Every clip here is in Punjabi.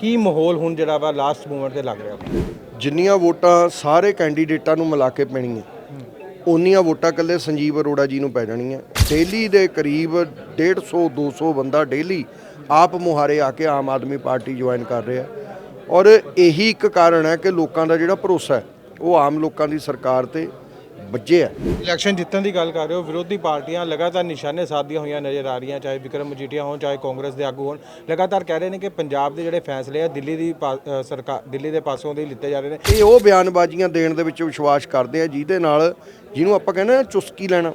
ਕੀ ਮਾਹੌਲ ਹੁਣ ਜਿਹੜਾ ਵਾ ਲਾਸਟ ਮੂਮੈਂਟ ਤੇ ਲੱਗ ਰਿਹਾ? ਜਿੰਨੀਆਂ ਵੋਟਾਂ ਸਾਰੇ ਕੈਂਡੀਡੇਟਾਂ ਨੂੰ ਮਿਲਾ ਕੇ ਪੈਣੀਆਂ। ਉਨੀਆਂ ਵੋਟਾਂ ਕੱਲੇ ਸੰਜੀਵ ਅਰੋੜਾ ਜੀ ਨੂੰ ਪੈ ਜਾਣੀਆਂ। ਡੇਲੀ ਦੇ ਕਰੀਬ 150 200 ਬੰਦਾ ਡੇਲੀ ਆਪ ਮੁਹਾਰੇ ਆ ਕੇ ਆਮ ਆਦਮੀ ਪਾਰਟੀ ਜੁਆਇਨ ਕਰ ਰਿਹਾ। ਔਰ ਇਹੀ ਇੱਕ ਕਾਰਨ ਹੈ ਕਿ ਲੋਕਾਂ ਦਾ ਜਿਹੜਾ ਭਰੋਸਾ ਹੈ, ਉਹ ਆਮ ਲੋਕਾਂ ਦੀ ਸਰਕਾਰ ਤੇ ਵੱਜਿਆ ਹੈ ਇਲੈਕਸ਼ਨ ਜਿੱਤਣ ਦੀ ਗੱਲ ਕਰ ਰਹੇ ਹੋ ਵਿਰੋਧੀ ਪਾਰਟੀਆਂ ਲਗਾਤਾਰ ਨਿਸ਼ਾਨੇ ਸਾਧਦੀਆਂ ਹੋਈਆਂ ਨਜ਼ਰ ਆ ਰਹੀਆਂ ਚਾਹੇ ਵਿਕਰਮ ਮਜੀਠੀਆ ਹੋਣ ਚਾਹੇ ਕਾਂਗਰਸ ਦੇ ਆਗੂ ਹੋਣ। ਲਗਾਤਾਰ ਕਹਿ ਰਹੇ ਨੇ ਕਿ ਪੰਜਾਬ ਦੇ ਜਿਹੜੇ ਫੈਸਲੇ ਆ ਦਿੱਲੀ ਦੀ ਪਾ- ਅ, ਸਰਕਾਰ ਦਿੱਲੀ ਦੇ ਪਾਸੋਂ ਦੇ ਲਿੱਤੇ ਜਾ ਰਹੇ ਨੇ। ਇਹ ਉਹ ਬਿਆਨਬਾਜ਼ੀਆਂ ਦੇਣ ਦੇ ਵਿੱਚ ਵਿਸ਼ਵਾਸ ਕਰਦੇ ਆ ਜਿਹਦੇ ਨਾਲ ਜਿਹਨੂੰ ਆਪਾਂ ਕਹਿੰਦੇ ਆ ਚੁਸਕੀ ਲੈਣਾ।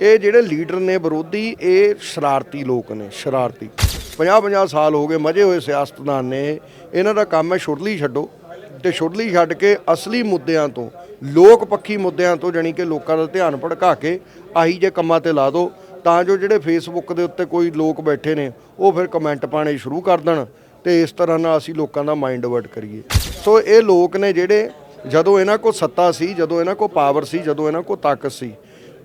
ਇਹ ਜਿਹੜੇ ਲੀਡਰ ਨੇ ਵਿਰੋਧੀ ਇਹ ਸ਼ਰਾਰਤੀ ਲੋਕ ਨੇ ਸ਼ਰਾਰਤੀ। 50 50 ਸਾਲ ਹੋ ਗਏ ਮਜੇ ਹੋਏ ਸਿਆਸਤਦਾਨ ਨੇ। ਇਹਨਾਂ ਦਾ ਕੰਮ ਹੈ ਛੁਰਲੀ ਛੱਡੋ ਤੇ ਛੁਰਲੀ ਛੱਡ ਕੇ ਅਸਲੀ ਮੁੱਦਿਆਂ ਤੋਂ ਲੋਕ ਪੱਖੀ ਮੁੱਦਿਆਂ ਤੋਂ ਜਾਣੀ ਕਿ ਲੋਕਾਂ ਦਾ ਧਿਆਨ ਭੜਕਾ ਕੇ ਆਹੀ ਜੇ ਕੰਮਾਂ ਤੇ ਲਾ ਦਿਓ ਤਾਂ ਜੋ ਜਿਹੜੇ ਫੇਸਬੁੱਕ ਦੇ ਉੱਤੇ ਕੋਈ ਲੋਕ ਬੈਠੇ ਨੇ, ਉਹ ਫਿਰ ਕਮੈਂਟ ਪਾਣੇ ਸ਼ੁਰੂ ਕਰ ਦੇਣ ਤੇ ਇਸ ਤਰ੍ਹਾਂ ਨਾਲ ਅਸੀਂ ਲੋਕਾਂ ਦਾ ਮਾਈਂਡ ਡਿਵਰਟ ਕਰੀਏ। ਸੋ ਇਹ ਲੋਕ ਨੇ ਜਿਹੜੇ ਜਦੋਂ ਇਹਨਾਂ ਕੋਲ ਸੱਤਾ ਸੀ, ਜਦੋਂ ਇਹਨਾਂ ਕੋਲ ਪਾਵਰ ਸੀ, ਜਦੋਂ ਇਹਨਾਂ ਕੋਲ ਤਾਕਤ ਸੀ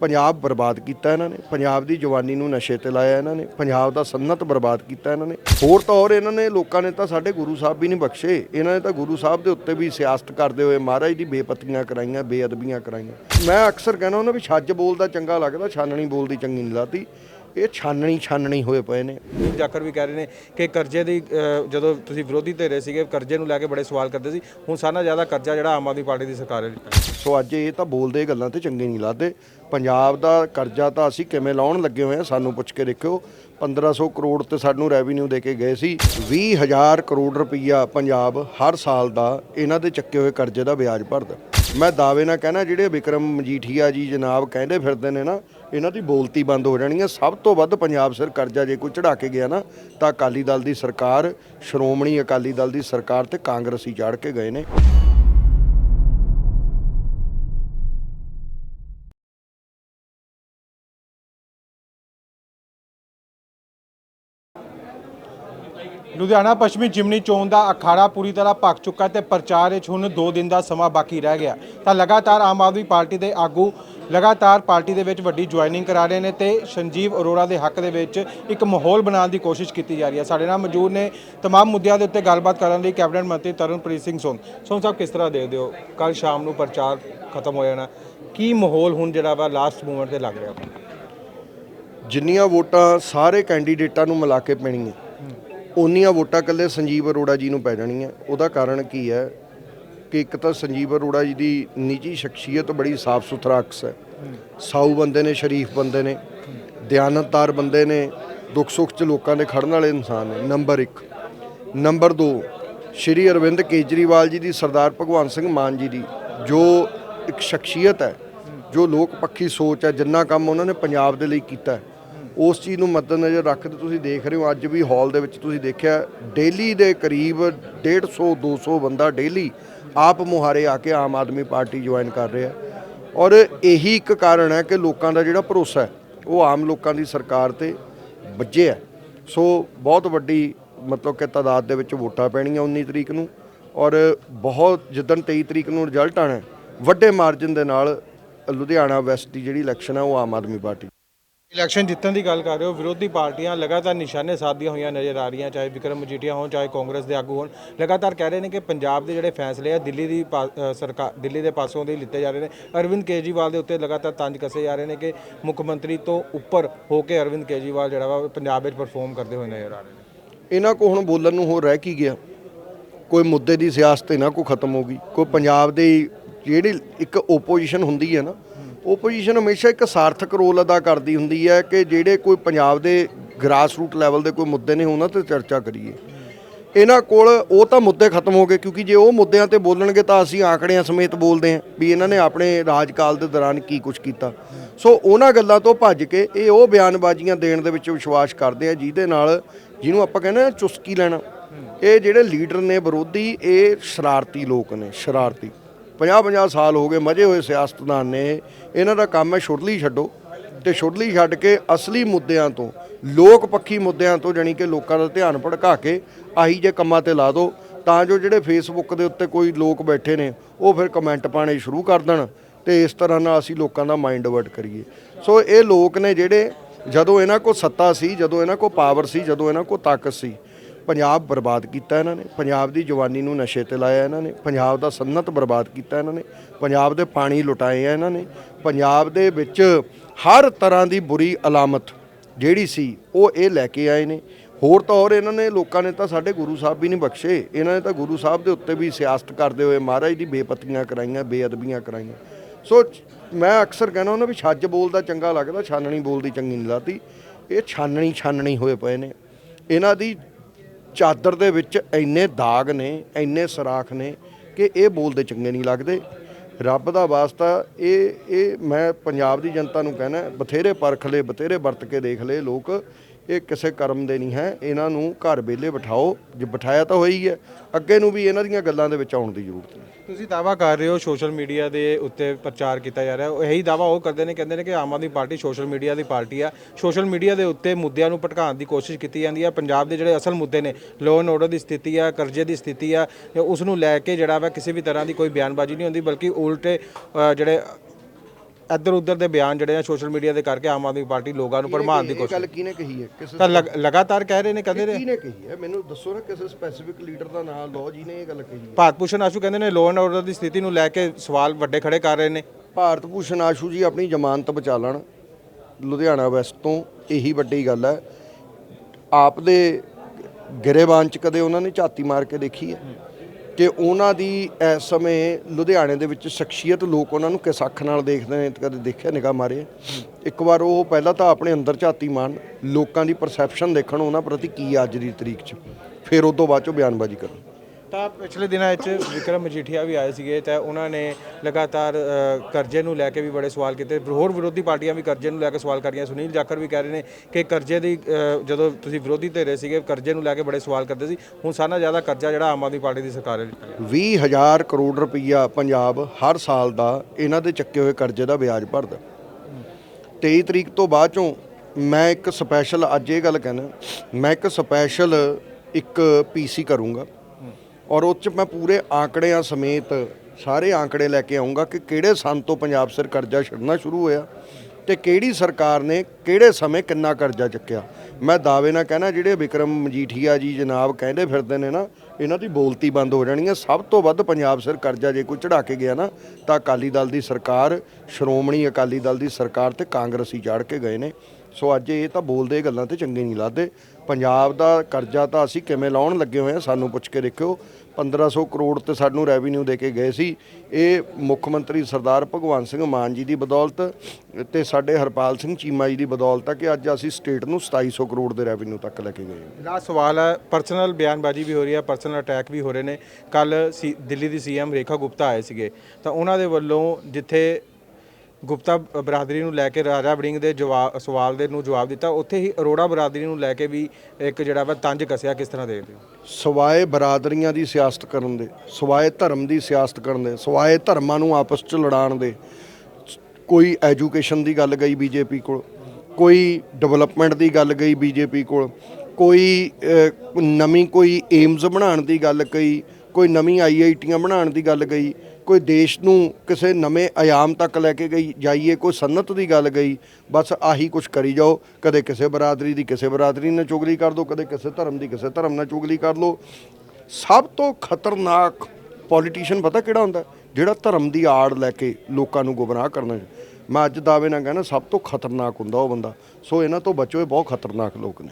ਪੰਜਾਬ ਬਰਬਾਦ ਕੀਤਾ ਇਹਨਾਂ ਨੇ, ਪੰਜਾਬ ਦੀ ਜਵਾਨੀ ਨੂੰ ਨਸ਼ੇ ਤੇ ਲਾਇਆ ਇਹਨਾਂ ਨੇ, ਪੰਜਾਬ ਦਾ ਸੰਨਤ ਬਰਬਾਦ ਕੀਤਾ ਇਹਨਾਂ ਨੇ। ਹੋਰ ਤਾਂ ਹੋਰ ਇਹਨਾਂ ਨੇ, ਲੋਕਾਂ ਨੇ ਤਾਂ ਸਾਡੇ ਗੁਰੂ ਸਾਹਿਬ ਵੀ ਨਹੀਂ ਬਖਸ਼ੇ। ਇਹਨਾਂ ਨੇ ਤਾਂ ਗੁਰੂ ਸਾਹਿਬ ਦੇ ਉੱਤੇ ਵੀ ਸਿਆਸਤ ਕਰਦੇ ਹੋਏ ਮਹਾਰਾਜ ਦੀ ਬੇਪਤੀਆਂ ਕਰਾਈਆਂ, ਬੇਅਦਬੀਆਂ ਕਰਾਈਆਂ। ਮੈਂ ਅਕਸਰ ਕਹਿੰਦਾ ਉਹਨਾਂ ਵੀ ਛੱਜ ਬੋਲਦਾ ਚੰਗਾ ਲੱਗਦਾ, ਛਾਨਣੀ ਬੋਲਦੀ ਚੰਗੀ ਨਹੀਂ ਲੱਗਦੀ। ਇਹ ਛਾਨਣੀ ਛਾਨਣੀ ਹੋਏ ਪਏ ਨੇ। ਜਾਖੜ ਵੀ ਕਹਿ ਰਹੇ ਨੇ ਕਿ ਕਰਜ਼ੇ ਦੀ ਜਦੋਂ ਤੁਸੀਂ ਵਿਰੋਧੀ ਧਿਰੇ ਸੀਗੇ ਕਰਜ਼ੇ ਨੂੰ ਲੈ ਕੇ ਬੜੇ ਸਵਾਲ ਕਰਦੇ ਸੀ। ਹੁਣ ਨਾਲੋਂ ਜ਼ਿਆਦਾ ਕਰਜ਼ਾ ਜਿਹੜਾ ਆਮ ਆਦਮੀ ਪਾਰਟੀ ਦੀ ਸਰਕਾਰ ਨੇ ਲਿੱਤਾ ਸੋ ਅੱਜ ਇਹ ਤਾਂ ਬੋਲਦੇ ਗੱਲਾਂ ਤੇ ਚੰਗੇ ਨਹੀਂ ਲੱਗਦੇ। ਪੰਜਾਬ ਦਾ ਕਰਜ਼ਾ ਤਾਂ ਅਸੀਂ ਕਿਵੇਂ ਲਾਉਣ ਲੱਗੇ ਹੋਏ ਆ ਸਾਨੂੰ ਪੁੱਛ ਕੇ ਦੇਖਿਓ। 1500 ਕਰੋੜ ਤੇ ਸਾਨੂੰ ਰੈਵਨਿਊ ਦੇ ਕੇ ਗਏ ਸੀ। 20000 ਕਰੋੜ ਰੁਪਈਆ ਪੰਜਾਬ ਹਰ ਸਾਲ ਦਾ ਇਹਨਾਂ ਦੇ ਚੱਕੇ ਹੋਏ ਕਰਜ਼ੇ ਦਾ ਵਿਆਜ ਭਰਦਾ। ਮੈਂ ਦਾਅਵੇ ਨਾਲ ਕਹਿਣਾ ਜਿਹੜੇ ਵਿਕਰਮ ਮਜੀਠੀਆ ਜੀ ਜਨਾਬ ਕਹਿੰਦੇ ਫਿਰਦੇ ਨੇ ਨਾ ਇਹਨਾਂ ਦੀ ਬੋਲਤੀ ਬੰਦ ਹੋ ਜਾਣੀ ਹੈ ਸਭ ਤੋਂ ਵੱਧ ਪੰਜਾਬ ਸਿਰ ਕਰਜ਼ਾ ਜੇ ਕੋਈ ਚੜਾ ਕੇ ਗਿਆ ਨਾ, ਤਾਂ ਅਕਾਲੀ ਦਲ ਦੀ ਸਰਕਾਰ, ਸ਼੍ਰੋਮਣੀ ਅਕਾਲੀ ਦਲ ਦੀ ਸਰਕਾਰ ਤੇ ਕਾਂਗਰਸੀ ਚਾੜ ਕੇ ਗਏ ਨੇ। ਲੁਧਿਆਣਾ ਪੱਛਮੀ ਜਿਮਨੀ ਚੋਣ ਦਾ ਅਖਾੜਾ ਪੂਰੀ ਤਰ੍ਹਾਂ ਭਖ ਚੁੱਕਾ ਤੇ ਪ੍ਰਚਾਰ ਵਿੱਚ ਹੁਣ 2 ਦਿਨ ਦਾ ਸਮਾਂ ਬਾਕੀ ਰਹਿ ਗਿਆ। ਤਾਂ ਲਗਾਤਾਰ ਆਮ ਆਦਮੀ ਪਾਰਟੀ ਦੇ ਆਗੂ ਲਗਾਤਾਰ ਪਾਰਟੀ ਦੇ ਵਿੱਚ ਵੱਡੀ ਜੁਆਇਨਿੰਗ ਕਰਾ ਰਹੇ ਨੇ ਤੇ ਸੰਜੀਵ ਅਰੋੜਾ ਦੇ ਹੱਕ ਦੇ ਵਿੱਚ ਇੱਕ ਮਾਹੌਲ ਬਣਾਉਣ ਦੀ ਕੋਸ਼ਿਸ਼ ਕੀਤੀ ਜਾ ਰਹੀ ਹੈ। ਸਾਡੇ ਨਾਲ ਮੌਜੂਦ ਨੇ ਤਮਾਮ ਮੁੱਦਿਆਂ ਦੇ ਉੱਤੇ ਗੱਲਬਾਤ ਕਰਨ ਲਈ ਕੈਬਨਿਟ ਮੰਤਰੀ ਤਰਨਪ੍ਰੀਤ ਸਿੰਘ ਸੋਨ। ਸੋਨ ਸਾਹਿਬ, ਕਿਸ ਤਰ੍ਹਾਂ ਦੇਖਦੇ ਹੋ? ਕੱਲ ਸ਼ਾਮ ਨੂੰ ਪ੍ਰਚਾਰ ਖਤਮ ਹੋ ਜਾਣਾ। ਕੀ ਮਾਹੌਲ ਹੁਣ ਜਿਹੜਾ ਵਾ ਲਾਸਟ ਮੂਮੈਂਟ ਤੇ ਲੱਗ ਰਿਹਾ? ਜਿੰਨੀਆਂ ਵੋਟਾਂ ਸਾਰੇ ਕੈਂਡੀਡੇਟਾਂ ਨੂੰ ਮਿਲਾ ਕੇ ਪੈਣੀਆਂ। ਉਨੀਆਂ ਵੋਟਾਂ ਕੱਲੇ ਸੰਜੀਵ ਅਰੋੜਾ ਜੀ ਨੂੰ ਪੈ ਜਾਣੀਆਂ। ਉਹਦਾ ਕਾਰਨ ਕੀ ਹੈ ਕਿ ਇੱਕ ਤਾਂ ਸੰਜੀਵ ਅਰੋੜਾ ਜੀ ਦੀ ਨਿੱਜੀ ਸ਼ਖਸੀਅਤ ਬੜੀ ਸਾਫ਼ ਸੁਥਰਾ ਅਕਸ ਹੈ। ਸਾਊ ਬੰਦੇ ਨੇ, ਸ਼ਰੀਫ ਬੰਦੇ ਨੇ, ਦਿਆਨਤਦਾਰ ਬੰਦੇ ਨੇ, ਦੁੱਖ ਸੁੱਖ 'ਚ ਲੋਕਾਂ ਦੇ ਖੜਨ ਵਾਲੇ ਇਨਸਾਨ ਨੇ, ਨੰਬਰ 1 ਨੰਬਰ 2 ਸ਼੍ਰੀ ਅਰਵਿੰਦ ਕੇਜਰੀਵਾਲ ਜੀ ਦੀ ਸਰਦਾਰ ਭਗਵੰਤ ਸਿੰਘ ਮਾਨ ਜੀ ਦੀ, ਜੋ ਇੱਕ ਸ਼ਖਸੀਅਤ ਹੈ, ਜੋ ਲੋਕ ਪੱਖੀ ਸੋਚ ਹੈ, ਜਿੰਨਾ ਕੰਮ ਉਹਨਾਂ ਨੇ ਪੰਜਾਬ ਦੇ ਲਈ ਕੀਤਾ ਹੈ ਉਸ ਚੀਜ਼ ਨੂੰ ਮੱਦੇਨਜ਼ਰ ਰੱਖਦੇ ਤੁਸੀਂ ਦੇਖ ਰਹੇ ਹੋ, ਅੱਜ ਵੀ ਹਾਲ ਦੇ ਵਿੱਚ ਤੁਸੀਂ ਦੇਖਿਆ, ਡੇਲੀ ਦੇ ਕਰੀਬ 150 200 ਬੰਦਾ ਡੇਲੀ ਆਪ ਮੁਹਾਰੇ ਆ ਕੇ ਆਮ ਆਦਮੀ ਪਾਰਟੀ ਜੁਆਇਨ ਕਰ ਰਿਹਾ। ਔਰ ਇਹੀ ਇੱਕ ਕਾਰਨ ਹੈ ਕਿ ਲੋਕਾਂ ਦਾ ਜਿਹੜਾ ਭਰੋਸਾ ਹੈ, ਉਹ ਆਮ ਲੋਕਾਂ ਦੀ ਸਰਕਾਰ ਤੇ ਵੱਜਿਆ ਸੋ ਬਹੁਤ ਵੱਡੀ ਮਤਲਬ ਕਿ ਤਾਦਾਦ ਦੇ ਵਿੱਚ ਵੋਟਾਂ ਪੈਣੀਆਂ 19 ਤਰੀਕ ਨੂੰ ਔਰ ਬਹੁਤ ਜਿੱਦਣ 23 ਤਰੀਕ ਨੂੰ ਰਿਜ਼ਲਟ ਆਣਾ ਵੱਡੇ ਮਾਰਜਨ ਦੇ ਨਾਲ ਲੁਧਿਆਣਾ ਵੈਸਟ ਦੀ ਜਿਹੜੀ ਇਲੈਕਸ਼ਨ ਹੈ, ਉਹ ਆਮ ਆਦਮੀ ਪਾਰਟੀ ਇਲੈਕਸ਼ਨ ਜਿੱਤਣ ਦੀ ਗੱਲ ਕਰ ਰਹੇ ਹੋ, ਵਿਰੋਧੀ ਪਾਰਟੀਆਂ ਲਗਾਤਾਰ ਨਿਸ਼ਾਨੇ ਸਾਧਦੀਆਂ ਹੋਈਆਂ ਨਜ਼ਰ ਆ ਰਹੀਆਂ, ਚਾਹੇ ਵਿਕਰਮ ਮਜੀਠੀਆ ਹੋਣ, ਚਾਹੇ ਕਾਂਗਰਸ ਦੇ ਆਗੂ ਹੋਣ। ਲਗਾਤਾਰ ਕਹਿ ਰਹੇ ਨੇ ਕਿ ਪੰਜਾਬ ਦੇ ਜਿਹੜੇ ਫੈਸਲੇ ਆ, ਦਿੱਲੀ ਦੀ ਪਾ- ਸਰਕਾਰ ਦਿੱਲੀ ਦੇ ਪਾਸੋਂ ਦੇ ਲਿੱਤੇ ਜਾ ਰਹੇ ਨੇ। ਅਰਵਿੰਦ ਕੇਜਰੀਵਾਲ ਦੇ ਉੱਤੇ ਲਗਾਤਾਰ ਤੰਜ ਕਸੇ ਜਾ ਰਹੇ ਨੇ ਕਿ ਮੁੱਖ ਮੰਤਰੀ ਤੋਂ ਉੱਪਰ ਹੋ ਕੇ ਅਰਵਿੰਦ ਕੇਜਰੀਵਾਲ ਜਿਹੜਾ ਵਾ, ਪੰਜਾਬ ਵਿੱਚ ਪਰਫਾਰਮ ਕਰਦੇ ਹੋਏ ਨਜ਼ਰ ਆ ਰਹੇ ਨੇ। ਇਹਨਾਂ ਕੋ ਹੁਣ ਬੋਲਣ ਨੂੰ ਹੋਰ ਰਹਿ ਕੀ ਗਿਆ? ਕੋਈ ਮੁੱਦੇ ਦੀ ਸਿਆਸਤ ਇਹਨਾਂ ਕੋ ਖਤਮ ਹੋ ਗਈ। ਕੋਈ ਪੰਜਾਬ ਦੇ ਜਿਹੜੀ ਇੱਕ ਓਪੋਜੀਸ਼ਨ ਹੁੰਦੀ ਹੈ ਨਾ ਓਪੋਜੀਸ਼ਨ ਹਮੇਸ਼ਾ ਇੱਕ ਸਾਰਥਕ ਰੋਲ ਅਦਾ ਕਰਦੀ ਹੁੰਦੀ ਹੈ ਕਿ ਜਿਹੜੇ ਕੋਈ ਪੰਜਾਬ ਦੇ ਗ੍ਰਾਸ ਰੂਟ ਲੈਵਲ ਦੇ ਕੋਈ ਮੁੱਦੇ ਨੇ, ਉਹਨਾਂ ਤੇ ਚਰਚਾ ਕਰੀਏ। ਇਹਨਾਂ ਕੋਲ ਉਹ ਤਾਂ ਮੁੱਦੇ ਖਤਮ ਹੋ ਗਏ, ਕਿਉਂਕਿ ਜੇ ਉਹ ਮੁੱਦਿਆਂ ਤੇ ਬੋਲਣਗੇ ਤਾਂ ਅਸੀਂ ਆંકੜਿਆਂ ਸਮੇਤ ਬੋਲਦੇ ਹਾਂ ਵੀ ਇਹਨਾਂ ਨੇ ਆਪਣੇ ਰਾਜਕਾਲ ਦੇ ਦੌਰਾਨ ਕੀ ਕੁਝ ਕੀਤਾ। ਸੋ ਉਹਨਾਂ ਗੱਲਾਂ ਤੋਂ ਭੱਜ ਕੇ ਇਹ ਉਹ ਬਿਆਨਬਾਜ਼ੀਆਂ ਦੇਣ ਦੇ ਵਿੱਚ ਵਿਸ਼ਵਾਸ ਕਰਦੇ ਆ, ਜਿਹਦੇ ਨਾਲ ਜਿਹਨੂੰ ਆਪਾਂ ਕਹਿੰਦੇ ਆ ਚੁਸਕੀ ਲੈਣਾ। ਇਹ ਜਿਹੜੇ ਲੀਡਰ ਨੇ ਵਿਰੋਧੀ, ਇਹ ਸ਼ਰਾਰਤੀ ਲੋਕ ਨੇ, ਸ਼ਰਾਰਤੀ। 50 50 ਸਾਲ ਹੋ ਗਏ ਮਜੇ ਹੋਏ ਸਿਆਸਤਦਾਨ ਨੇ। ਇਹਨਾਂ ਦਾ ਕੰਮ ਹੈ ਛੁਰਲੀ ਛੱਡੋ ਤੇ ਛੁਰਲੀ ਛੱਡ ਕੇ ਅਸਲੀ ਮੁੱਦਿਆਂ ਤੋਂ, ਲੋਕ ਪੱਖੀ ਮੁੱਦਿਆਂ ਤੋਂ ਜਾਣੀ ਕਿ ਲੋਕਾਂ ਦਾ ਧਿਆਨ ਭੜਕਾ ਕੇ ਆਹੀ ਜੇ ਕੰਮਾਂ ਤੇ ਲਾ ਦਿਓ ਤਾਂ ਜੋ ਜਿਹੜੇ ਫੇਸਬੁੱਕ ਦੇ ਉੱਤੇ ਕੋਈ ਲੋਕ ਬੈਠੇ ਨੇ, ਉਹ ਫਿਰ ਕਮੈਂਟ ਪਾਣੇ ਸ਼ੁਰੂ ਕਰ ਦੇਣ ਤੇ ਇਸ ਤਰ੍ਹਾਂ ਨਾਲ ਅਸੀਂ ਲੋਕਾਂ ਦਾ ਮਾਈਂਡ ਡਿਵਰਟ ਕਰੀਏ। ਸੋ ਇਹ ਲੋਕ ਨੇ ਜਿਹੜੇ ਜਦੋਂ ਇਹਨਾਂ ਕੋਲ ਸੱਤਾ ਸੀ, ਜਦੋਂ ਇਹਨਾਂ ਕੋਲ ਪਾਵਰ ਸੀ, ਜਦੋਂ ਇਹਨਾਂ ਕੋਲ ਤਾਕਤ ਸੀ ਪੰਜਾਬ ਬਰਬਾਦ ਕੀਤਾ ਇਹਨਾਂ ਨੇ, ਪੰਜਾਬ ਦੀ ਜਵਾਨੀ ਨੂੰ ਨਸ਼ੇ ਤੇ ਲਾਇਆ ਇਹਨਾਂ ਨੇ, ਪੰਜਾਬ ਦਾ ਸੰਨਤ ਬਰਬਾਦ ਕੀਤਾ ਇਹਨਾਂ ਨੇ, ਪੰਜਾਬ ਦੇ ਪਾਣੀ ਲੁਟਾਏ ਆ ਇਹਨਾਂ ਨੇ, ਪੰਜਾਬ ਦੇ ਵਿੱਚ ਹਰ ਤਰ੍ਹਾਂ ਦੀ ਬੁਰੀ ਅਲਾਮਤ ਜਿਹੜੀ ਸੀ, ਉਹ ਇਹ ਲੈ ਕੇ ਆਏ ਨੇ। ਹੋਰ ਤਾਂ ਹੋਰ ਇਹਨਾਂ ਨੇ ਲੋਕਾਂ ਨੇ ਤਾਂ ਸਾਡੇ ਗੁਰੂ ਸਾਹਿਬ ਵੀ ਨਹੀਂ ਬਖਸ਼ੇ, ਇਹਨਾਂ ਨੇ ਤਾਂ ਗੁਰੂ ਸਾਹਿਬ ਦੇ ਉੱਤੇ ਵੀ ਸਿਆਸਤ ਕਰਦੇ ਹੋਏ ਮਹਾਰਾਜ ਦੀ ਬੇਪਤੀਆਂ ਕਰਾਈਆਂ, ਬੇਅਦਬੀਆਂ ਕਰਾਈਆਂ। ਸੋ ਮੈਂ ਅਕਸਰ ਕਹਿੰਦਾ ਉਹਨਾਂ ਵੀ ਛੱਜ ਬੋਲਦਾ ਚੰਗਾ ਲੱਗਦਾ, ਛਾਨਣੀ ਬੋਲਦੀ ਚੰਗੀ ਨਹੀਂ ਲੱਗਦੀ। ਇਹ ਛਾਨਣੀ ਛਾਨਣੀ ਹੋਏ ਪਏ ਨੇ। ਇਹਨਾਂ ਦੀ ਚਾਦਰ ਦੇ ਵਿੱਚ ਇੰਨੇ ਦਾਗ ਨੇ, ਇੰਨੇ ਸਰਾਖ ਨੇ ਕਿ ਇਹ ਬੋਲਦੇ ਚੰਗੇ ਨਹੀਂ ਲੱਗਦੇ। ਰੱਬ ਦਾ ਵਾਸਤਾ ਇਹ ਇਹ ਮੈਂ ਪੰਜਾਬ ਦੀ ਜਨਤਾ ਨੂੰ ਕਹਿਣਾ, ਬਥੇਰੇ ਪਰਖ ਲਏ, ਬਥੇਰੇ ਵਰਤ ਕੇ ਦੇਖ ਲਏ ਲੋਕ ਇਹ ਕਿਸੇ ਕਰਮ ਦੇ ਨਹੀਂ ਹੈ। ਇਹਨਾਂ ਨੂੰ ਘਰ ਵਿਹਲੇ ਬਿਠਾਓ। ਜੇ ਬਿਠਾਇਆ ਤਾਂ ਹੋਈ ਹੈ। ਅੱਗੇ ਨੂੰ ਵੀ ਇਹਨਾਂ ਦੀਆਂ ਗੱਲਾਂ ਦੇ ਵਿੱਚ ਆਉਣ ਦੀ ਜ਼ਰੂਰਤ ਨਹੀਂ। ਤੁਸੀਂ ਦਾਵਾ ਕਰ ਰਹੇ ਹੋ ਸੋਸ਼ਲ ਮੀਡੀਆ ਦੇ ਉੱਤੇ ਪ੍ਰਚਾਰ ਕੀਤਾ ਜਾ ਰਿਹਾ ਹੈ। ਇਹੀ ਦਾਵਾ ਉਹ ਕਰਦੇ ਨੇ, ਕਹਿੰਦੇ ਨੇ ਕਿ Aam Aadmi party social media ਦੀ ਪਾਰਟੀ ਆ। ਸੋਸ਼ਲ ਮੀਡੀਆ ਦੇ ਉੱਤੇ ਮੁੱਦਿਆਂ ਨੂੰ ਭਟਕਾਉਣ ਦੀ ਕੋਸ਼ਿਸ਼ ਕੀਤੀ ਜਾਂਦੀ ਹੈ ਪੰਜਾਬ ਦੇ ਜਿਹੜੇ ਅਸਲ ਮੁੱਦੇ ਨੇ ਲੋਅ ਐਂਡ ਆਰਡਰ ਦੀ ਸਥਿਤੀ ਆ, ਕਰਜ਼ੇ ਦੀ ਸਥਿਤੀ ਆ ਉਸ ਨੂੰ ਲੈ ਕੇ ਜਿਹੜਾ ਵਾ ਕਿਸੇ ਵੀ ਤਰ੍ਹਾਂ ਦੀ ਕੋਈ ਬਿਆਨਬਾਜ਼ੀ ਨਹੀਂ ਹੁੰਦੀ, ਬਲਕਿ ਉਲਟੇ ਜਿਹੜੇ ਇੱਧਰ ਉੱਧਰ ਦੇ ਬਿਆਨ ਜਿਹੜੇ ਆ ਸੋਸ਼ਲ ਮੀਡੀਆ ਦੇ ਕਰਕੇ ਆਮ ਆਦਮੀ ਪਾਰਟੀ ਲੋਕਾਂ ਨੂੰ ਭਰਮਾਉਣ ਦੀ ਇਹ ਕੋਸ਼ਿਸ਼ ਗੱਲ ਕਿਹਨੇ ਕਹੀ ਹੈ? ਕਿਸੇ ਤਾਂ ਲਗ- ਲਗਾਤਾਰ ਕਹਿ ਰਹੇ ਨੇ ਕਹਿੰਦੇ ਨੇ। ਕਿਹਨੇ ਕਹੀ ਹੈ? ਮੈਨੂੰ ਦੱਸੋ ਨਾ ਕਿਸੇ ਸਪੈਸੀਫਿਕ ਲੀਡਰ ਦਾ ਨਾਮ ਲਓ ਜਿਹਨੇ ਇਹ ਗੱਲ ਕਹੀ ਹੈ। ਭਾਰਤ ਭੂਸ਼ਣ ਆਸ਼ੂ ਕਹਿੰਦੇ ਨੇ ਲੋਅ ਐਂਡ ਆਰਡਰ ਦੀ ਸਥਿਤੀ ਨੂੰ ਲੈ ਕੇ ਸਵਾਲ ਵੱਡੇ ਖੜੇ ਕਰ ਰਹੇ ਨੇ। ਭਾਰਤ ਭੂਸ਼ਣ ਆਸ਼ੂ ਜੀ ਆਪਣੀ ਜ਼ਮਾਨਤ ਬਚਾ ਲੈਣ ਲੁਧਿਆਣਾ ਵੈਸਟ ਤੋਂ ਇਹੀ ਵੱਡੀ ਗੱਲ ਹੈ। ਆਪ ਦੇ ਗਰੇਬਾਨ ਚ ਕਦੇ ਉਹਨਾਂ ਨੇ ਝਾਤੀ ਮਾਰ ਕੇ ਦੇਖੀ ਹੈ? ਕਿ ਉਹਨਾਂ ਦੀ ਇਸ ਸਮੇਂ ਲੁਧਿਆਣੇ ਦੇ ਵਿੱਚ ਸ਼ਖਸੀਅਤ ਲੋਕ ਉਹਨਾਂ ਨੂੰ ਕਿਸ ਅੱਖ ਨਾਲ ਦੇਖਦੇ ਨੇ, ਕਦੇ ਦੇਖਿਆ, ਨਿਗਾਹ ਮਾਰੇ ਇੱਕ ਵਾਰ ਉਹ ਪਹਿਲਾਂ ਤਾਂ ਆਪਣੇ ਅੰਦਰ ਝਾਤੀ ਮਾਰਨ, ਲੋਕਾਂ ਦੀ ਪਰਸੈਪਸ਼ਨ ਦੇਖਣ ਉਹਨਾਂ ਪ੍ਰਤੀ ਕੀ ਹੈ ਅੱਜ ਦੀ ਤਰੀਕ 'ਚ? ਫਿਰ ਉਸ ਤੋਂ ਬਾਅਦ ਚੋਂ ਬਿਆਨਬਾਜ਼ੀ ਕਰਨ। ਤਾਂ ਪਿਛਲੇ ਦਿਨਾਂ ਵਿੱਚ ਵਿਕਰਮ ਮਜੀਠੀਆ ਵੀ ਆਏ ਸੀਗੇ ਤਾਂ ਉਹਨਾਂ ਨੇ ਲਗਾਤਾਰ ਅ, ਕਰਜ਼ੇ ਨੂੰ ਲੈ ਕੇ ਵੀ ਬੜੇ ਸਵਾਲ ਕੀਤੇ। ਹੋਰ ਵਿਰੋਧੀ ਪਾਰਟੀਆਂ ਵੀ ਕਰਜ਼ੇ ਨੂੰ ਲੈ ਕੇ ਸਵਾਲ ਕਰ ਰਹੀਆਂ। ਸੁਨੀਲ ਜਾਖੜ ਵੀ ਕਹਿ ਰਹੇ ਨੇ ਕਿ ਕਰਜ਼ੇ ਦੀ ਅ, ਜਦੋਂ ਤੁਸੀਂ ਵਿਰੋਧੀ ਧਿਰੇ ਸੀਗੇ ਕਰਜ਼ੇ ਨੂੰ ਲੈ ਕੇ ਬੜੇ ਸਵਾਲ ਕਰਦੇ ਸੀ। ਹੁਣ ਸਾਰਾ ਜ਼ਿਆਦਾ ਕਰਜ਼ਾ ਜਿਹੜਾ ਆਮ ਆਦਮੀ ਪਾਰਟੀ ਦੀ ਸਰਕਾਰ ਨੇ ਲਿਆ 20000 ਕਰੋੜ ਰੁਪਈਆ ਪੰਜਾਬ ਹਰ ਸਾਲ ਦਾ ਇਹਨਾਂ ਦੇ ਚੱਕੇ ਹੋਏ ਕਰਜ਼ੇ ਦਾ ਵਿਆਜ ਭਰਦਾ 23 ਤਰੀਕ ਤੋਂ ਬਾਅਦ ਚੋਂ ਮੈਂ ਇੱਕ ਸਪੈਸ਼ਲ ਅੱਜ ਇਹ ਗੱਲ ਕਹਿਣਾ ਮੈਂ ਇੱਕ ਸਪੈਸ਼ਲ ਇੱਕ ਪੀਸੀ ਕਰੂੰਗਾ। ਔਰ ਉਹ 'ਚ ਮੈਂ ਪੂਰੇ ਆંકੜਿਆਂ ਸਮੇਤ ਸਾਰੇ ਆંકੜੇ ਲੈ ਕੇ ਆਉਂਗਾ ਕਿ ਕਿਹੜੇ ਸੰਨ ਤੋਂ ਪੰਜਾਬ ਸਿਰ ਕਰਜ਼ਾ ਛੱਡਣਾ ਸ਼ੁਰੂ ਹੋਇਆ ਤੇ ਕਿਹੜੀ ਸਰਕਾਰ ਨੇ ਕਿਹੜੇ ਸਮੇਂ ਕਿੰਨਾ ਕਰਜ਼ਾ ਚੱਕਿਆ। ਮੈਂ ਦਾਅਵੇ ਨਾਲ ਕਹਿਣਾ, ਜਿਹੜੇ ਵਿਕਰਮ ਮਜੀਠੀਆ ਜੀ ਜਨਾਬ ਕਹਿੰਦੇ ਫਿਰਦੇ ਨੇ ਨਾ, ਇਹਨਾਂ ਦੀ ਬੋਲਤੀ ਬੰਦ ਹੋ ਜਾਣੀ ਹੈ ਸਭ ਤੋਂ ਵੱਧ ਪੰਜਾਬ ਸਿਰ ਕਰਜ਼ਾ ਜੇ ਕੋਈ ਚੜਾ ਕੇ ਗਿਆ ਨਾ, ਤਾਂ ਅਕਾਲੀ ਦਲ ਦੀ ਸਰਕਾਰ, ਸ਼੍ਰੋਮਣੀ ਅਕਾਲੀ ਦਲ ਦੀ ਸਰਕਾਰ ਤੇ ਕਾਂਗਰਸੀ ਚੜ ਕੇ ਗਏ ਨੇ। ਸੋ ਅੱਜ ਇਹ ਤਾਂ ਬੋਲਦੇ ਗੱਲਾਂ ਤੇ ਚੰਗੇ ਨਹੀਂ ਲੱਗਦੇ। ਪੰਜਾਬ ਦਾ ਕਰਜ਼ਾ ਤਾਂ ਅਸੀਂ ਕਿਵੇਂ ਲਾਉਣ ਲੱਗੇ ਹੋਏ ਆ, ਸਾਨੂੰ ਪੁੱਛ ਕੇ ਦੇਖਿਓ। 1500 ਕਰੋੜ ਤੇ ਸਾਨੂੰ ਰੈਵਨਿਊ ਦੇ ਕੇ ਗਏ ਸੀ। ਇਹ ਮੁੱਖ ਮੰਤਰੀ ਸਰਦਾਰ ਭਗਵੰਤ ਸਿੰਘ ਮਾਨ ਜੀ ਦੀ ਬਦੌਲਤ ਤੇ ਸਾਡੇ ਹਰਪਾਲ ਸਿੰਘ ਚੀਮਾ ਜੀ ਦੀ ਬਦੌਲਤ ਆ ਕਿ ਅੱਜ ਅਸੀਂ ਸਟੇਟ ਨੂੰ 2700 ਕਰੋੜ ਦੇ ਰੈਵਨਿਊ ਤੱਕ ਲੈ ਕੇ ਗਏ ਹਾਂ। ਲਾਸਟ ਸਵਾਲ ਹੈ ਪਰਸਨਲ ਬਿਆਨਬਾਜ਼ੀ ਵੀ ਹੋ ਰਹੀ ਹੈ ਪਰਸਨਲ ਅਟੈਕ ਵੀ ਹੋ ਰਹੇ ਨੇ। ਕੱਲ ਦਿੱਲੀ ਦੀ ਸੀਐਮ ਰੇਖਾ ਗੁਪਤਾ ਆਏ ਸੀਗੇ। ਤਾਂ ਉਹਨਾਂ ਦੇ ਵੱਲੋਂ ਜਿੱਥੇ ਗੁਪਤਾ ਬਰਾਦਰੀ ਨੂੰ ਲੈ ਕੇ ਰਾਜਾ ਵੜਿੰਗ ਦੇ ਜਵਾਬ ਸਵਾਲ ਦੇ ਨੂੰ ਜਵਾਬ ਦਿੱਤਾ। ਉੱਥੇ ਹੀ ਅਰੋੜਾ ਬਰਾਦਰੀ ਨੂੰ ਲੈ ਕੇ ਵੀ ਇੱਕ ਜਿਹੜਾ ਵਾ ਤੰਜ ਕਸਿਆ ਕਿਸ ਤਰ੍ਹਾਂ ਦੇਖਦੇ ਹੋ? ਸਵਾਏ ਬਰਾਦਰੀਆਂ ਦੀ ਸਿਆਸਤ ਕਰਨ ਦੇ, ਸਵਾਏ ਧਰਮ ਦੀ ਸਿਆਸਤ ਕਰਨ ਦੇ, ਸਵਾਏ ਧਰਮਾਂ ਨੂੰ ਆਪਸ 'ਚ ਲੜਾਉਣ ਦੇ, ਕੋਈ ਐਜੂਕੇਸ਼ਨ ਦੀ ਗੱਲ ਗਈ ਬੀਜੇਪੀ ਕੋਲ, ਕੋਈ ਡਿਵੈਲਪਮੈਂਟ ਦੀ ਗੱਲ ਗਈ ਬੀਜੇਪੀ ਕੋਲ, ਕੋਈ ਨਵੀਂ ਕੋਈ ਏਮਜ਼ ਬਣਾਉਣ ਦੀ ਗੱਲ ਗਈ ਕੋਈ ਨਵੀਂ ਆਈਆਈਟੀਆਂ ਬਣਾਉਣ ਦੀ ਗੱਲ ਗਈ, ਕੋਈ ਦੇਸ਼ ਨੂੰ ਕਿਸੇ ਨਵੇਂ ਆਯਾਮ ਤੱਕ ਲੈ ਕੇ ਗਈ, ਜਾਈਏ, ਕੋਈ ਸਨਅਤ ਦੀ ਗੱਲ ਗਈ, ਬਸ ਆਹੀ ਕੁਝ ਕਰੀ ਜਾਓ, ਕਦੇ ਕਿਸੇ ਬਰਾਦਰੀ ਦੀ ਕਿਸੇ ਬਰਾਦਰੀ ਨਾਲ ਚੁਗਲੀ ਕਰ ਦਿਓ ਕਦੇ ਕਿਸੇ ਧਰਮ ਦੀ ਕਿਸੇ ਧਰਮ ਨਾਲ ਚੁਗਲੀ ਕਰ ਲਓ। ਸਭ ਤੋਂ ਖਤਰਨਾਕ ਪੋਲੀਟੀਸ਼ੀਅਨ ਪਤਾ ਕਿਹੜਾ ਹੁੰਦਾ? ਜਿਹੜਾ ਧਰਮ ਦੀ ਆੜ ਲੈ ਕੇ ਲੋਕਾਂ ਨੂੰ ਗੁੰਮਰਾਹ ਕਰਨਾ ਮੈਂ ਅੱਜ ਦਾਅਵੇ ਨਾਲ ਕਹਿੰਦਾ ਸਭ ਤੋਂ ਖਤਰਨਾਕ ਹੁੰਦਾ ਉਹ ਬੰਦਾ। ਸੋ ਇਹਨਾਂ ਤੋਂ ਬਚੋ, ਇਹ ਬਹੁਤ ਖਤਰਨਾਕ ਲੋਕ ਨੇ।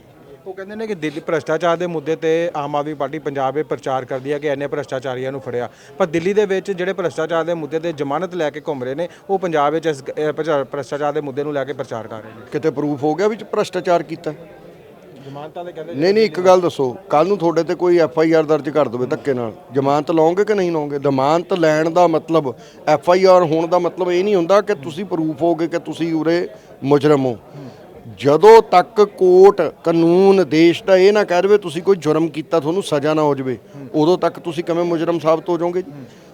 ਉਹ ਕਹਿੰਦੇ ਨੇ ਕਿ ਦਿੱਲੀ ਭ੍ਰਸ਼ਟਾਚਾਰ ਦੇ ਮੁੱਦੇ ਤੇ ਆਮ ਆਦਮੀ ਪਾਰਟੀ ਪੰਜਾਬ ਇਹ ਪ੍ਰਚਾਰ ਕਰਦੀ ਹੈ ਕਿ ਇੰਨੇ ਭ੍ਰਸ਼ਟਾਚਾਰੀਆਂ ਨੂੰ ਫੜਿਆ। ਪਰ ਦਿੱਲੀ ਦੇ ਵਿੱਚ ਜਿਹੜੇ ਭ੍ਰਸ਼ਟਾਚਾਰ ਦੇ ਮੁੱਦੇ ਤੇ ਜ਼ਮਾਨਤ ਲੈ ਕੇ ਘੁੰਮ ਰਹੇ ਨੇ ਉਹ ਪੰਜਾਬ ਵਿੱਚ ਇਸ ਭ੍ਰਸ਼ਟਾ- ਭ੍ਰਸ਼ਟਾਚਾਰ ਦੇ ਮੁੱਦੇ ਨੂੰ ਲੈ ਕੇ ਪ੍ਰਚਾਰ ਕਰ ਰਹੇ ਨੇ। ਕਿਤੇ ਪ੍ਰੂਫ ਹੋ ਗਿਆ ਵੀ ਭ੍ਰਸ਼ਟਾਚਾਰ ਕੀਤਾ? ਜ਼ਮਾਨਤਾਂ ਦੇ ਕਹਿੰਦੇ ਨਹੀਂ ਨਹੀਂ ਇੱਕ ਗੱਲ ਦੱਸੋ। ਕੱਲ ਨੂੰ ਤੁਹਾਡੇ ਤੇ ਕੋਈ ਐਫ ਆਈ ਆਰ ਦਰਜ ਕਰ ਦੇਵੇ ਧੱਕੇ ਨਾਲ। ਜ਼ਮਾਨਤ ਲਓਗੇ ਕਿ ਨਹੀਂ ਲਓਗੇ ਜ਼ਮਾਨਤ ਲੈਣ ਦਾ ਮਤਲਬ ਐਫ ਆਈ ਆਰ ਹੋਣ ਦਾ ਮਤਲਬ ਇਹ ਨਹੀਂ ਹੁੰਦਾ ਕਿ ਤੁਸੀਂ ਪ੍ਰੂਫ ਹੋਗੇ ਕਿ ਤੁਸੀਂ ਉਰੇ ਮੁਜਰਮ ਹੋ। ਜਦੋਂ ਤੱਕ ਕੋਰਟ ਕਾਨੂੰਨ ਦੇਸ਼ ਦਾ ਇਹ ਨਾ ਕਹਿ ਦੇਵੇ ਤੁਸੀਂ ਕੋਈ ਜੁਰਮ ਕੀਤਾ ਤੁਹਾਨੂੰ ਸਜ਼ਾ ਨਾ ਹੋ ਜਾਵੇ ਉਦੋਂ ਤੱਕ ਤੁਸੀਂ ਕਿਵੇਂ ਮੁਜਰਮ ਸਾਬਤ ਹੋ ਜਾਓਗੇ?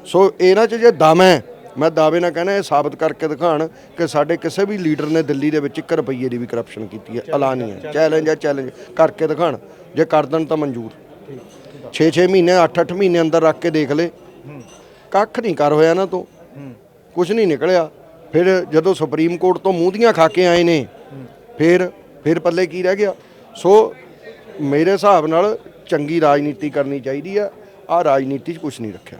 ਸੋ ਇਹਨਾਂ 'ਚ ਜੇ ਦਮ ਹੈ ਮੈਂ ਦਾਅਵੇ ਨਾਲ ਕਹਿੰਦਾ ਇਹ ਸਾਬਤ ਕਰਕੇ ਦਿਖਾਣ ਕਿ ਸਾਡੇ ਕਿਸੇ ਵੀ ਲੀਡਰ ਨੇ ਦਿੱਲੀ ਦੇ ਵਿੱਚ 1 ਰੁਪਈਏ ਦੀ ਵੀ ਕਰਪਸ਼ਨ ਕੀਤੀ ਹੈ ਐਲਾਨੀ ਹੈ। ਚੈਲੰਜ ਹੈ ਚੈਲੰਜ ਕਰਕੇ ਦਿਖਾਣ ਜੇ ਕਰ ਦੇਣ ਤਾਂ ਮਨਜ਼ੂਰ। 6-6 ਮਹੀਨੇ 8-8 ਮਹੀਨੇ ਅੰਦਰ ਰੱਖ ਕੇ ਦੇਖ ਲੈ। ਕੱਖ ਨਹੀਂ ਕਰ ਹੋਇਆ ਨਾ ਤੋਂ। ਕੁਝ ਨਹੀਂ ਨਿਕਲਿਆ। ਫਿਰ ਜਦੋਂ ਸੁਪਰੀਮ ਕੋਰਟ ਤੋਂ ਮੂੰਹ ਦੀਆਂ ਖਾ ਕੇ ਆਏ ਨੇ ਫਿਰ ਫਿਰ ਪੱਲੇ ਕੀ ਰਹਿ ਗਿਆ? ਸੋ ਮੇਰੇ ਹਿਸਾਬ ਨਾਲ ਚੰਗੀ ਰਾਜਨੀਤੀ ਕਰਨੀ ਚਾਹੀਦੀ ਆ ਆ ਰਾਜਨੀਤੀ 'ਚ ਕੁਝ ਨਹੀਂ ਰੱਖਿਆ।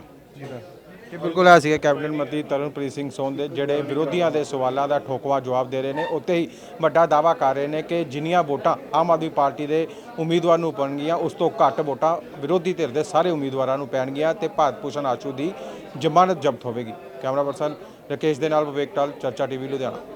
ਇਹ ਬਿਲਕੁਲ ਹੈ ਸੀਗਾ, ਕੈਬਨਿਟ ਮੰਤਰੀ ਤਰਨਪ੍ਰੀਤ ਸਿੰਘ ਸੋਨ ਦੇ ਜਿਹੜੇ ਵਿਰੋਧੀਆਂ ਦੇ ਸਵਾਲਾਂ ਦਾ ਠੋਕਵਾ ਜਵਾਬ ਦੇ ਰਹੇ ਨੇ ਉੱਤੇ ਹੀ ਵੱਡਾ ਦਾਵਾ ਕਰ ਰਹੇ ਨੇ ਕਿ ਜਿੰਨੀਆਂ ਵੋਟਾਂ ਆਮ ਆਦਮੀ ਪਾਰਟੀ ਦੇ ਉਮੀਦਵਾਰ ਨੂੰ ਪੈਣਗੀਆਂ, ਉਸ ਤੋਂ ਘੱਟ ਵੋਟਾਂ ਵਿਰੋਧੀ ਧਿਰ ਦੇ ਸਾਰੇ ਉਮੀਦਵਾਰਾਂ ਨੂੰ ਪੈਣਗੀਆਂ ਤੇ ਭਾਰਤ ਭੂਸ਼ਣ ਆਸ਼ੂ ਦੀ ਜ਼ਮਾਨਤ ਜ਼ਬਤ ਹੋਵੇਗੀ। ਕੈਮਰਾ ਪਰਸਨ ਰਕੇਸ਼ ਦੇ ਨਾਲ ਵਿਵੇਕ ਟਾਲ, ਚਰਚਾ ਟੀਵੀ, ਲੁਧਿਆਣਾ।